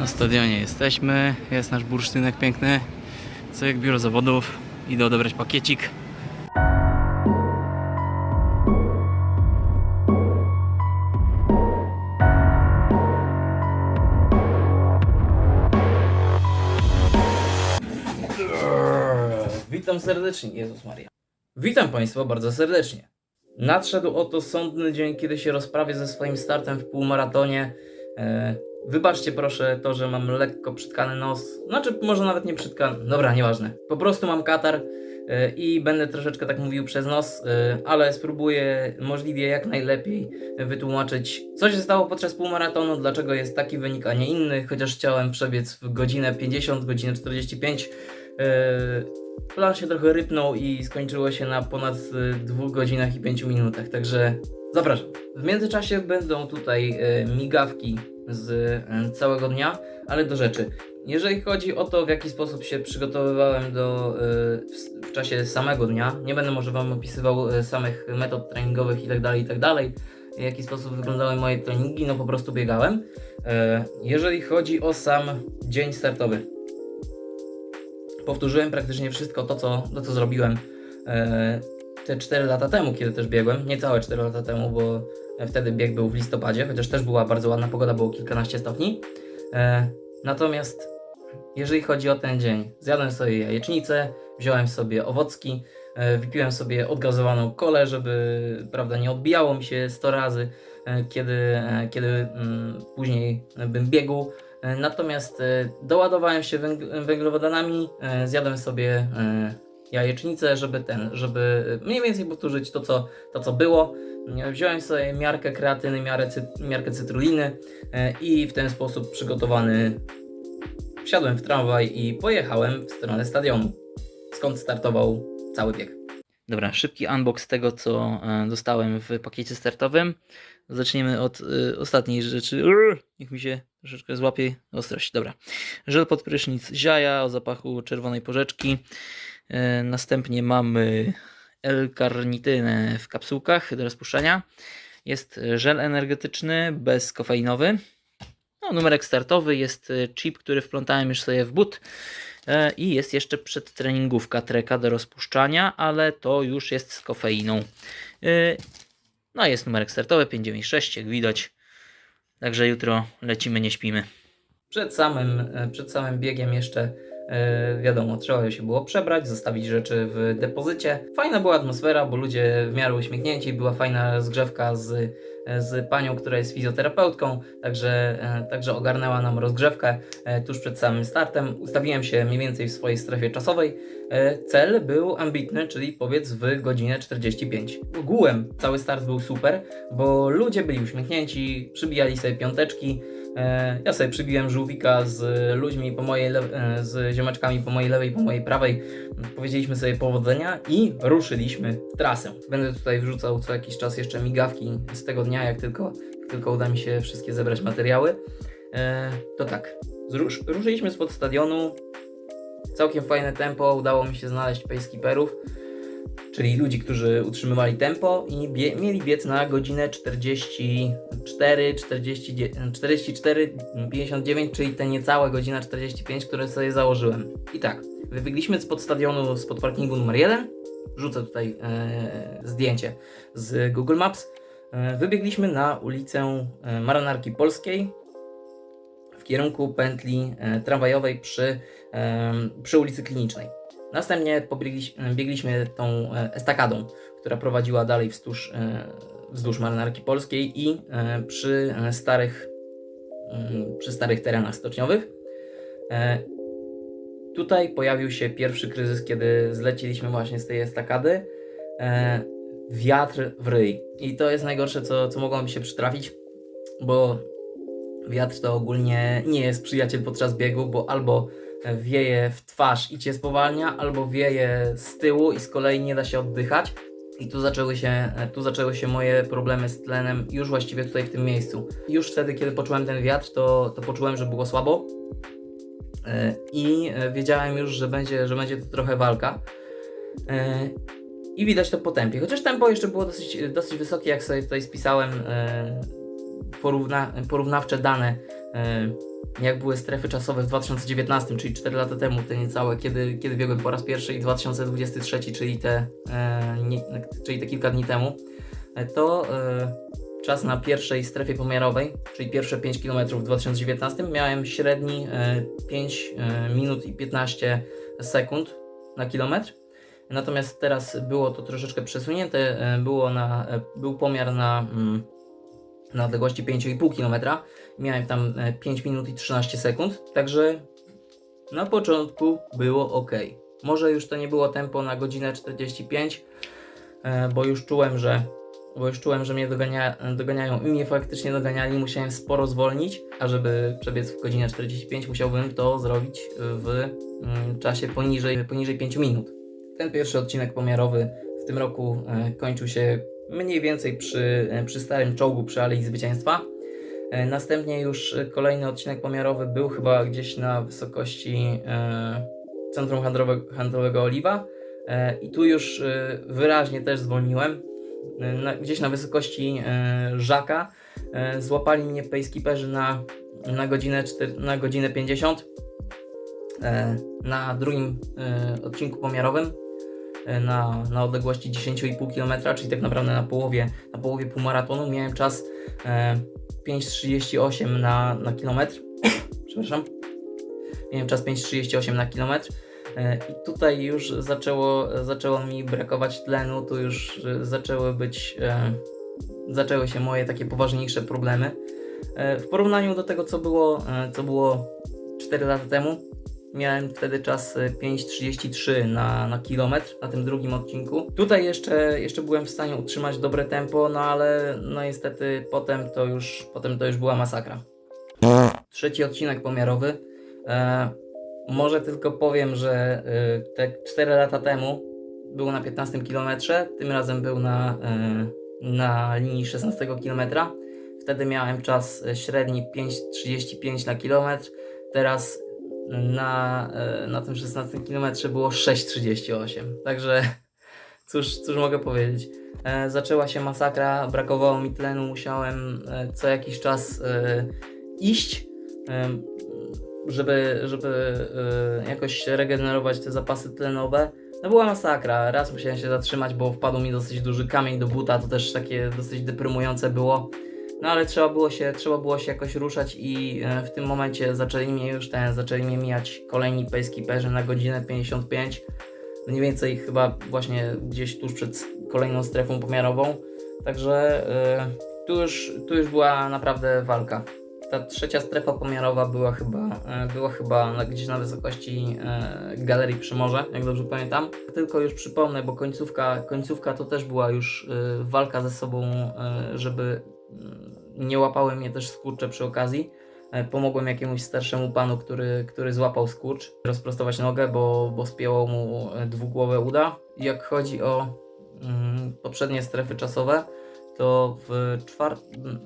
Na stadionie jesteśmy, jest nasz bursztynek piękny. Co jak biuro zawodów, idę odebrać pakiecik. Witam serdecznie, Jezus Maria. Witam Państwa bardzo serdecznie. Nadszedł oto sądny dzień, kiedy się rozprawię ze swoim startem w półmaratonie. E, wybaczcie proszę to, że mam lekko przytkany nos. Znaczy, może nawet nie przytkany. Dobra, nieważne. Po prostu mam katar e, i będę troszeczkę tak mówił przez nos, e, ale spróbuję możliwie jak najlepiej wytłumaczyć, co się stało podczas półmaratonu, dlaczego jest taki wynik, a nie inny, chociaż chciałem przebiec w godzinę 50, godzinę 45. E, Plan się trochę rypnął i skończyło się na ponad 2 godzinach i 5 minutach, także zapraszam. W międzyczasie będą tutaj e, migawki z e, całego dnia, ale do rzeczy. Jeżeli chodzi o to, w jaki sposób się przygotowywałem do, e, w, w czasie samego dnia, nie będę może Wam opisywał samych metod treningowych i tak dalej, i tak w jaki sposób wyglądały moje treningi, no po prostu biegałem. Jeżeli chodzi o sam dzień startowy, powtórzyłem praktycznie wszystko to, co, to, co zrobiłem te 4 lata temu, kiedy też biegłem. Niecałe 4 lata temu, bo wtedy bieg był w listopadzie, chociaż też była bardzo ładna pogoda, było kilkanaście stopni. E, natomiast jeżeli chodzi o ten dzień, zjadłem sobie jajecznicę, wziąłem sobie owocki, e, wypiłem sobie odgazowaną kolę, żeby prawda, nie odbijało mi się 100 razy, e, kiedy, e, kiedy mm, później bym biegł. E, Natomiast e, doładowałem się węg- węglowodanami, e, zjadłem sobie e, jajecznicę, żeby ten, żeby mniej więcej powtórzyć to, co, to, co było. Wziąłem sobie miarkę kreatyny, miarę cy- miarkę cytruliny e, i w ten sposób przygotowany wsiadłem w tramwaj i pojechałem w stronę stadionu, skąd startował cały bieg. Dobra, szybki unbox tego, co e, dostałem w pakiecie startowym. Zaczniemy od y, ostatniej rzeczy. Urr, niech mi się troszeczkę złapie ostrość. Dobra. Żel pod prysznic ziaja o zapachu czerwonej porzeczki. E, następnie mamy L-karnitynę w kapsułkach do rozpuszczania. Jest żel energetyczny bezkofeinowy. No, numerek startowy jest chip, który wplątałem już sobie w but. E, I jest jeszcze przedtreningówka treka do rozpuszczania, ale to już jest z kofeiną. E, no jest numerek startowy 596, jak widać. Także jutro lecimy, nie śpimy. Przed samym, przed samym biegiem jeszcze e, wiadomo, trzeba się było przebrać, zostawić rzeczy w depozycie. Fajna była atmosfera, bo ludzie w miarę uśmiechnięci, była fajna zgrzewka z, z panią, która jest fizjoterapeutką, także, e, także ogarnęła nam rozgrzewkę e, tuż przed samym startem. Ustawiłem się mniej więcej w swojej strefie czasowej. E, Cel był ambitny, czyli powiedz w godzinę 45. Ogółem cały start był super, bo ludzie byli uśmiechnięci, przybijali sobie piąteczki. E, Ja sobie przybiłem żółwika z ludźmi po mojej e, z ziomeczkami po mojej lewej, po mojej prawej. Powiedzieliśmy sobie powodzenia i ruszyliśmy w trasę. Będę tutaj wrzucał co jakiś czas jeszcze migawki z tego dnia, jak tylko, tylko uda mi się wszystkie zebrać materiały. E, To tak, Zrusz, ruszyliśmy spod stadionu. Całkiem fajne tempo, udało mi się znaleźć pacekeeperów, czyli ludzi, którzy utrzymywali tempo i bie, mieli biec na godzinę 44, 40, 44, 59, czyli te niecałe godzina 45, które sobie założyłem. I tak, wybiegliśmy spod stadionu, spod parkingu numer 1. Wrzucę tutaj e, zdjęcie z Google Maps. E, wybiegliśmy na ulicę e, Marynarki Polskiej w kierunku pętli e, tramwajowej przy, em, przy ulicy Klinicznej. Następnie biegliśmy tą e, estakadą, która prowadziła dalej wzdłuż, e, wzdłuż Marynarki Polskiej i e, przy starych, mm, przy starych terenach stoczniowych. Tutaj pojawił się pierwszy kryzys, kiedy zleciliśmy właśnie z tej estakady. Wiatr w ryj. I to jest najgorsze, co, co mogło mi się przytrafić, bo wiatr to ogólnie nie jest przyjaciel podczas biegu, bo albo wieje w twarz i cię spowalnia, albo wieje z tyłu i z kolei nie da się oddychać. I tu zaczęły się, tu zaczęły się moje problemy z tlenem już właściwie tutaj w tym miejscu. Już wtedy, kiedy poczułem ten wiatr, to, to poczułem, że było słabo. E, I e, wiedziałem już, że będzie, że będzie to trochę walka. E, I widać to po tempie. Chociaż tempo jeszcze było dosyć, dosyć wysokie, jak sobie tutaj spisałem e, porówna, porównawcze dane e, jak były strefy czasowe w 2019, czyli 4 lata temu, te niecałe, kiedy, kiedy biegłem po raz pierwszy i 2023, czyli te, e, nie, czyli te kilka dni temu, e, to e, czas na pierwszej strefie pomiarowej, czyli pierwsze 5 km w 2019, miałem średni e, 5 e, minut i 15 sekund na kilometr. Natomiast teraz było to troszeczkę przesunięte, e, było na, e, był pomiar na, mm, na odległości 5,5 km. Miałem tam e, 5 minut i 13 sekund, także na początku było ok. Może już to nie było tempo na godzinę 45, e, bo już czułem, że bo już czułem, że mnie dogania, doganiają i mnie faktycznie doganiali, musiałem sporo zwolnić, a żeby przebiec w godzinę 45 musiałbym to zrobić w mm, czasie poniżej, poniżej 5 minut. Ten pierwszy odcinek pomiarowy w tym roku e, kończył się mniej więcej przy, e, przy starym czołgu przy Alei Zwycięstwa. E, Następnie już e, kolejny odcinek pomiarowy był chyba gdzieś na wysokości e, centrum handlowe, handlowego Oliwa. I tu już wyraźnie też zwolniłem. Gdzieś na wysokości Żaka. Złapali mnie pacekeeperzy na, na, godzinę, na godzinę 50 e, na drugim odcinku pomiarowym na, na odległości 10,5 km, czyli tak naprawdę na połowie, na połowie półmaratonu. Miałem czas 5,38 na, na kilometr. Przepraszam. Miałem czas 5,38 na kilometr. E, I tutaj już zaczęło, zaczęło mi brakować tlenu, tu już e, zaczęły być, e, zaczęły się moje takie poważniejsze problemy. W porównaniu do tego, co było, co było 4 lata temu, miałem wtedy czas e, 5,33 na, na kilometr na tym drugim odcinku. Tutaj jeszcze, jeszcze byłem w stanie utrzymać dobre tempo, no ale no niestety potem to już, potem to już była masakra. Trzeci odcinek pomiarowy. E, może tylko powiem, że e, te 4 lata temu był na 15 km, tym razem był na, e, na linii 16 km. Wtedy miałem czas średni 5,35 na kilometr. Teraz na, e, na tym 16 km było 6,38. Także cóż, cóż mogę powiedzieć. E, zaczęła się masakra, brakowało mi tlenu, musiałem e, co jakiś czas iść, żeby, żeby jakoś regenerować te zapasy tlenowe. No była masakra. Raz musiałem się zatrzymać, bo wpadł mi dosyć duży kamień do buta, to też takie dosyć deprymujące było. No ale trzeba było się, trzeba było się jakoś ruszać i e, w tym momencie zaczęli mnie już ten, zaczęli mnie mijać kolejni pacekeeperzy na godzinę 55. Mniej więcej chyba właśnie gdzieś tuż przed kolejną strefą pomiarową. Także e, tu, już, tu już była naprawdę walka. Ta trzecia strefa pomiarowa była chyba, e, była chyba na, gdzieś na wysokości e, Galerii Przymorze, jak dobrze pamiętam. Tylko już przypomnę, bo końcówka, końcówka to też była już e, walka ze sobą, e, żeby nie łapały mnie też skurcze przy okazji. E, Pomogłem jakiemuś starszemu panu, który, który złapał skurcz, rozprostować nogę, bo, bo spięło mu e, dwugłowe uda. Jak chodzi o mm, poprzednie strefy czasowe, to w,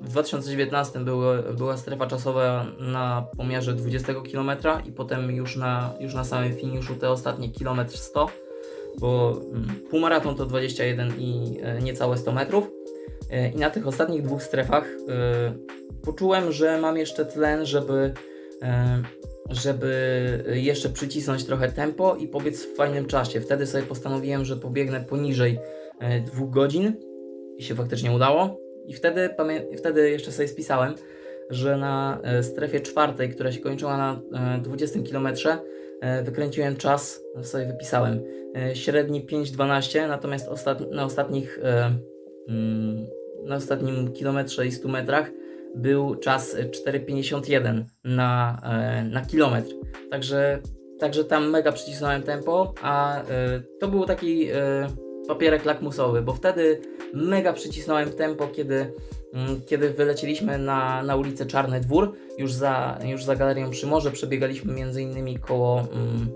w 2019 były, była strefa czasowa na pomiarze 20 km i potem już na, już na samym finiszu te ostatnie kilometr 100, bo mm, półmaraton to 21 i e, niecałe 100 metrów. E, I na tych ostatnich dwóch strefach e, poczułem, że mam jeszcze tlen, żeby, e, żeby jeszcze przycisnąć trochę tempo i pobiec w fajnym czasie. Wtedy sobie postanowiłem, że pobiegnę poniżej dwóch godzin i się faktycznie udało. I wtedy, wtedy jeszcze sobie spisałem, że na strefie czwartej, która się kończyła na e, 20 km, wykręciłem czas, sobie wypisałem, średni 5,12, natomiast ostat- na ostatnich na ostatnim kilometrze i 100 metrach był czas e, 4,51 na, e, na kilometr. Także, także tam mega przycisnąłem tempo, a e, to był taki e, papierek lakmusowy, bo wtedy mega przycisnąłem tempo, kiedy, mm, kiedy wylecieliśmy na, na ulicę Czarny Dwór, już za, już za galerią przy morze, przebiegaliśmy między innymi koło, mm,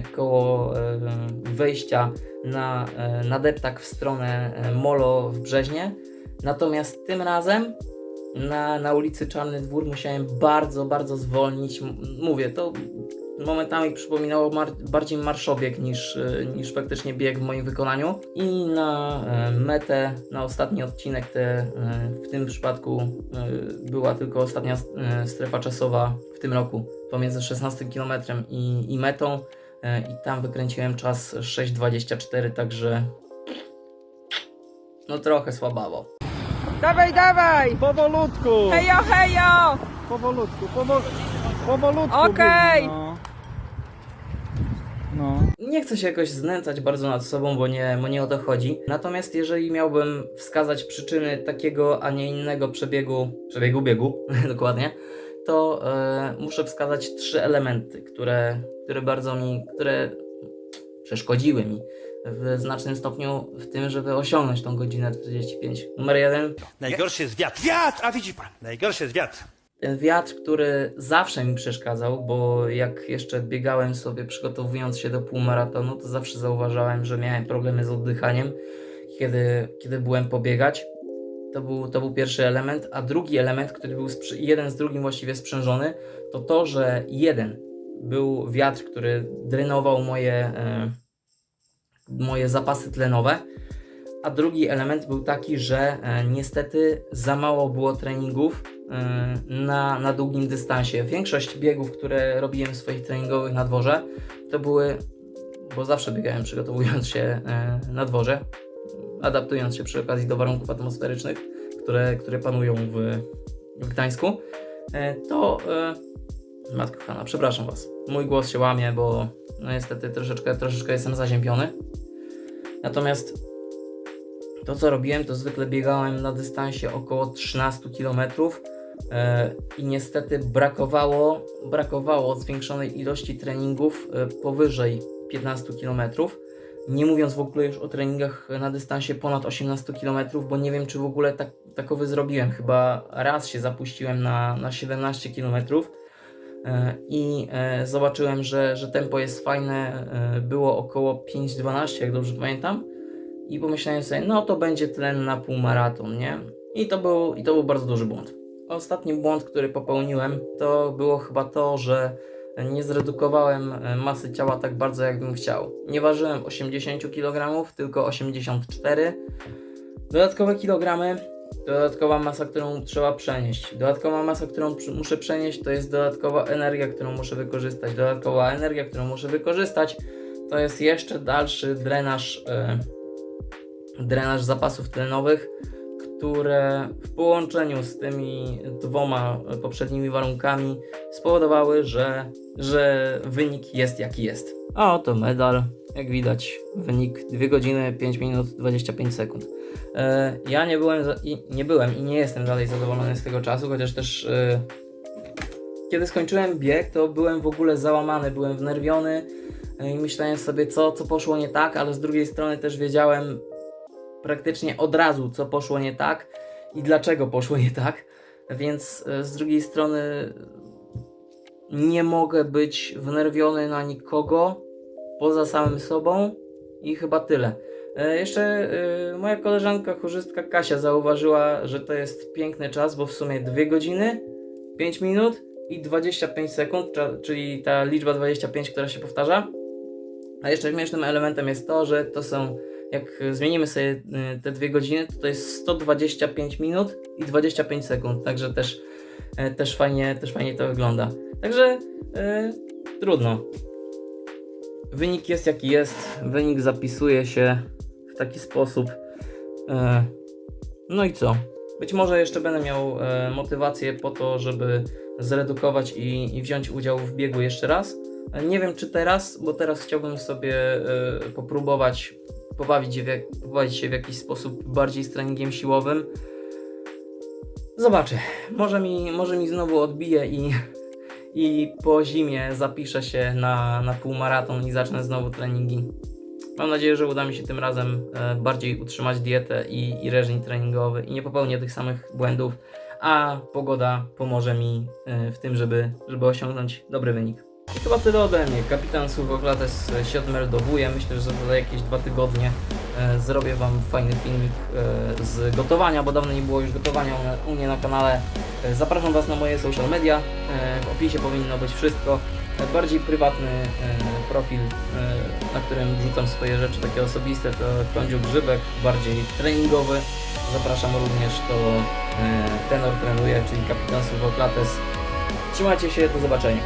koło e, wejścia na, e, na deptak w stronę e, Molo w Brzeźnie. Natomiast tym razem na, na ulicy Czarny Dwór musiałem bardzo, bardzo zwolnić. Mówię, to momentami przypominało mar- bardziej marszobieg niż, niż faktycznie bieg w moim wykonaniu. I na metę, na ostatni odcinek, te, w tym przypadku była tylko ostatnia strefa czasowa w tym roku pomiędzy 16 km i, i metą. E, I tam wykręciłem czas 6.24, także no trochę słabawo. Dawaj, dawaj! Powolutku! Hejo, hejo! Powolutku, powol... powolutku. Okej. biegnie, No. no. Nie chcę się jakoś znęcać bardzo nad sobą, bo nie, bo nie o to chodzi. Natomiast jeżeli miałbym wskazać przyczyny takiego, a nie innego przebiegu, przebiegu biegu, dokładnie, to e, muszę wskazać trzy elementy, które, które bardzo mi, które przeszkodziły mi w znacznym stopniu w tym, żeby osiągnąć tą godzinę 45. Numer jeden, Najgorszy jest wiatr. Wiatr! A widzi pan, najgorszy jest wiatr. ten wiatr, który zawsze mi przeszkadzał, bo jak jeszcze biegałem sobie przygotowując się do półmaratonu, to zawsze zauważałem, że miałem problemy z oddychaniem, kiedy, kiedy byłem pobiegać. To był, to był pierwszy element, a drugi element, który był jeden z drugim właściwie sprzężony, to to, że jeden był wiatr, który drenował moje, e, moje zapasy tlenowe, a drugi element był taki, że e, niestety za mało było treningów e, na, na długim dystansie. Większość biegów, które robiłem swoich treningowych na dworze, to były, bo zawsze biegałem przygotowując się na dworze, adaptując się przy okazji do warunków atmosferycznych, które, które panują w, w Gdańsku, e, to e, Matko kochana, przepraszam Was. Mój głos się łamie, bo no niestety troszeczkę, troszeczkę jestem zaziębiony. Natomiast to, co robiłem, to zwykle biegałem na dystansie około 13 km e, i niestety brakowało, brakowało zwiększonej ilości treningów e, powyżej 15 km. Nie mówiąc w ogóle już o treningach na dystansie ponad 18 km, bo nie wiem, czy w ogóle tak, takowy zrobiłem. Chyba raz się zapuściłem na, na 17 km e, i e, zobaczyłem, że, że tempo jest fajne. e, Było około 5.12, jak dobrze pamiętam i pomyślałem sobie, no to będzie tlen na półmaraton, nie? I to był, i to był bardzo duży błąd. Ostatni błąd, który popełniłem, to było chyba to, że nie zredukowałem e, masy ciała tak bardzo, jakbym chciał. Nie ważyłem 80 kg, tylko 84. Dodatkowe kilogramy, dodatkowa masa, którą trzeba przenieść. Dodatkowa masa, którą muszę przenieść, to jest dodatkowa energia, którą muszę wykorzystać. Dodatkowa energia, którą muszę wykorzystać, to jest jeszcze dalszy drenaż. E, drenaż zapasów tlenowych, które w połączeniu z tymi dwoma poprzednimi warunkami spowodowały, że, że wynik jest jaki jest. A oto medal. Jak widać, wynik 2 godziny 5 minut 25 sekund. E, ja nie byłem, za, i, nie byłem i nie jestem dalej zadowolony z tego czasu, chociaż też e, kiedy skończyłem bieg, to byłem w ogóle załamany, byłem wnerwiony e, i myślałem sobie, co, co poszło nie tak, ale z drugiej strony też wiedziałem, praktycznie od razu, co poszło nie tak i dlaczego poszło nie tak. Więc e, z drugiej strony nie mogę być wnerwiony na nikogo poza samym sobą i chyba tyle. E, Jeszcze e, moja koleżanka, chorzystka Kasia zauważyła, że to jest piękny czas, bo w sumie 2 godziny, 5 minut i 25 sekund, czyli ta liczba 25, która się powtarza. A jeszcze śmiesznym elementem jest to, że to są jak zmienimy sobie y, te dwie godziny, to to jest 125 minut i 25 sekund, także też, e, też, fajnie, też fajnie to wygląda. Także e, trudno. Wynik jest jaki jest, wynik zapisuje się w taki sposób. E, no i co? Być może jeszcze będę miał e, motywację po to, żeby zredukować i, i wziąć udział w biegu jeszcze raz. Nie wiem czy teraz, bo teraz chciałbym sobie e, popróbować pobawić się, w jak, pobawić się w jakiś sposób bardziej treningiem siłowym. Zobaczę. Może mi, może mi znowu odbije i, i po zimie zapiszę się na, na półmaraton i zacznę znowu treningi. Mam nadzieję, że uda mi się tym razem e, bardziej utrzymać dietę i, i reżim treningowy i nie popełnię tych samych błędów, a pogoda pomoże mi e, w tym, żeby, żeby osiągnąć dobry wynik. I chyba tyle ode mnie. Kapitan Słowokrates się odmeldowuje. Myślę, że za jakieś dwa tygodnie e, zrobię Wam fajny filmik e, z gotowania, bo dawno nie było już gotowania u, mnie na kanale. E, Zapraszam Was na moje social media, e, w opisie powinno być wszystko. E, Bardziej prywatny e, profil, e, na którym wrzucam swoje rzeczy takie osobiste, to Kądziu Grzybek, bardziej treningowy. Zapraszam również, to e, tenor trenuje, czyli kapitan Słowoklates. Trzymajcie się, do zobaczenia.